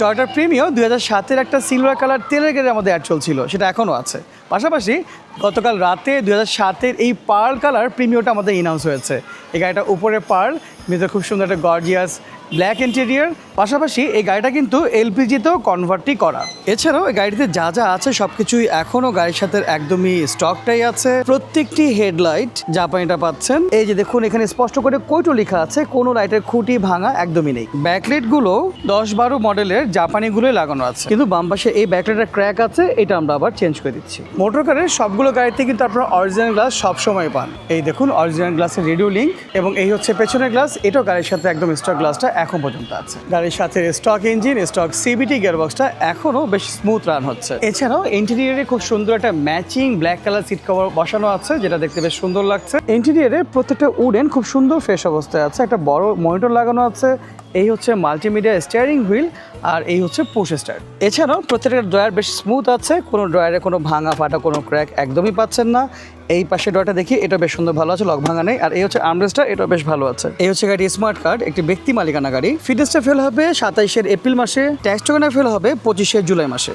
Toyota Premio দুই হাজার সাতের একটা সিলভার কালার তেলের গাড়ির আমাদের অ্যাড চলছিল, সেটা এখনও আছে। পাশাপাশি গতকাল রাতে দুই হাজার সাতের এই পার্ল কালার প্রিমিওটা আমাদের ইনাউন্স হয়েছে। এই গাড়িটা উপরে পার্ল ভিতরে খুব সুন্দর একটা গর্জিয়াস ব্ল্যাক ইন্টেরিয়ার পাশাপাশি এই গাড়িটা কিন্তু এলপিজিতেও কনভার্টই করা। এছাড়াও এই গাড়িতে যা যা আছে সব কিছুই এখনও গাড়ির সাথে একদমই স্টকটাই আছে। প্রত্যেকটি হেডলাইট জাপানিটা পাচ্ছেন। এই যে দেখুন, এখানে স্পষ্ট করে কৈটো লেখা আছে, কোনো লাইটের খুঁটি ভাঙা একদমই নেই। ব্যাকলাইটগুলো দশ বারো মডেলের জাপানিগুলোই লাগানো আছে। কিন্তু বাম পাশে এই ব্যাকলাইটের ক্র্যাক আছে, এটা আমরা আবার চেঞ্জ করে দিচ্ছি। মোটর কারের সবগুলো গাড়িতে কিন্তু আপনারা অরিজিনাল গ্লাস সবসময় পান। এই দেখুন অরিজিনাল গ্লাসের রেডিও লিঙ্ক এবং এই হচ্ছে পেছনের গ্লাস এটাও গাড়ির সাথে একদম স্টক গ্লাসটা এখন পর্যন্ত আছে। গাড়ির সাথে স্টক ইঞ্জিন স্টক সিবিটি গিয়ারবক্সটা এখনও বেশ স্মুথ রান হচ্ছে। এছাড়াও ইন্টেরিয়ারে খুব সুন্দর একটা matching black colour seat cover বসানো আছে, যেটা দেখতে বেশ সুন্দর লাগছে। ইন্টেরিয়ারে প্রত্যেকটা উডেন খুব সুন্দর ফ্রেশ অবস্থায় আছে। একটা বড় মনিটর লাগানো আছে। এই হচ্ছে মাল্টিমিডিয়া স্টিয়ারিং হুইল আর এই হচ্ছে পুশ স্টার্ট এছাড়াও প্রত্যেকটা ড্রয়ার বেশ স্মুথ আছে। কোনো ড্রয়ারে কোনো ভাঙা ফাটা, কোনো ক্র্যাক একদমই পাচ্ছেন না। এই পাশে ড্রয়ারটা দেখি, এটা বেশ সুন্দর ভালো আছে, লক ভাঙা নেই। আর এই হচ্ছে আমরেজটা এটা বেশ ভালো আছে। এই হচ্ছে গাড়ি স্মার্ট কার্ড একটি ব্যক্তি মালিকানা গাড়ি। ফিটনেসটা ফেল হবে সাতাইশের এপ্রিল মাসে ট্যাক্স টোকেনে ফেল হবে পঁচিশে জুলাই মাসে?